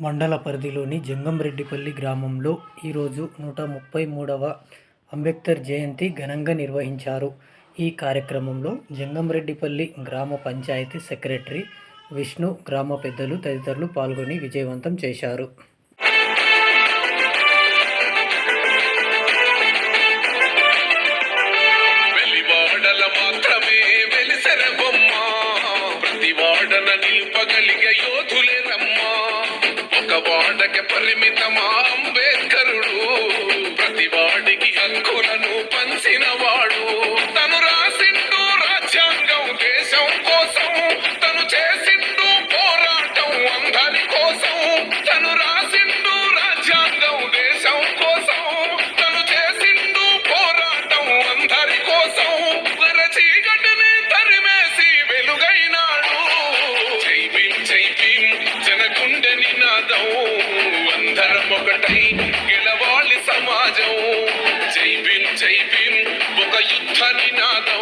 మండల పరిధిలోని జంగంరెడ్డిపల్లి గ్రామంలో ఈరోజు నూట ముప్పై మూడవ అంబేద్కర్ జయంతి ఘనంగా నిర్వహించారు. ఈ కార్యక్రమంలో జంగంరెడ్డిపల్లి గ్రామ పంచాయతీ సెక్రటరీ విష్ణు గ్రామ పెద్దలు తదితరులు పాల్గొని విజయవంతం చేశారు. ప్రతి వాడన నిలుపగలిగే యోధులే రమ్మా ఒక అందరం ఒకటై గెలవాలి సమాజం. జై భీమ్ జై భీమ్ ఒక యుద్ధ నినాదం.